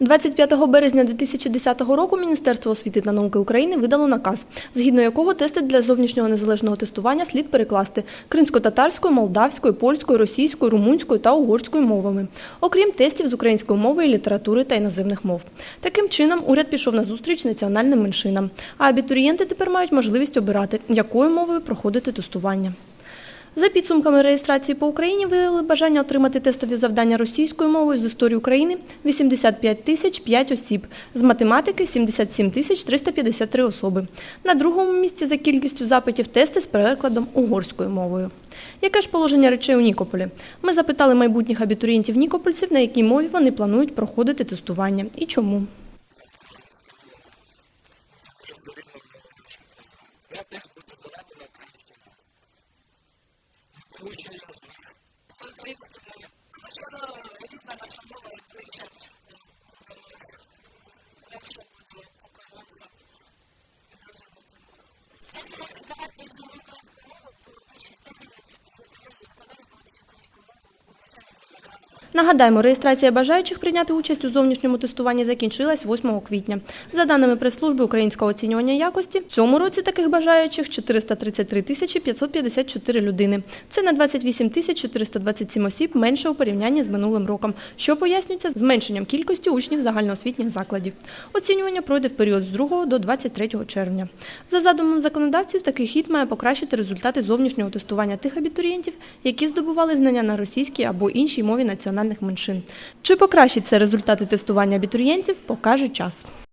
25 березня 2010 року Міністерство освіти та науки України видало наказ, згідно якого тести для зовнішнього незалежного тестування слід перекласти кримсько-татарською, молдавською, польською, російською, румунською та угорською мовами, окрім тестів з української мови літератури та іноземних мов. Таким чином, уряд пішов на зустріч національним меншинам, а абітурієнти тепер мають можливість обирати, якою мовою проходити тестування. За підсумками реєстрації по Україні виявили бажання отримати тестові завдання російською мовою з історії України 85 тисяч 5 осіб, з математики 77 тисяч 353 особи. На другому місці за кількістю запитів тести з перекладом угорською мовою. Яке ж положення речей у Нікополі? Ми запитали майбутніх абітурієнтів нікопольців, на якій мові вони планують проходити тестування і чому. Тому що я розумію. Українська мова. Тому що я Нагадаємо, реєстрація бажаючих прийняти участь у зовнішньому тестуванні закінчилась 8 квітня. За даними прес-служби українського оцінювання якості, в цьому році таких бажаючих 433 тисячі 554 людини. Це на 28 тисяч 427 осіб менше у порівнянні з минулим роком, що пояснюється зменшенням кількості учнів загальноосвітніх закладів. Оцінювання пройде в період з 2 до 23 червня. За задумом законодавців, такий хід має покращити результати зовнішнього тестування тих абітурієнтів, які здобували знання на російській або іншій мові національних меншин. Чи покращаться результати тестування абітурієнтів, покаже час.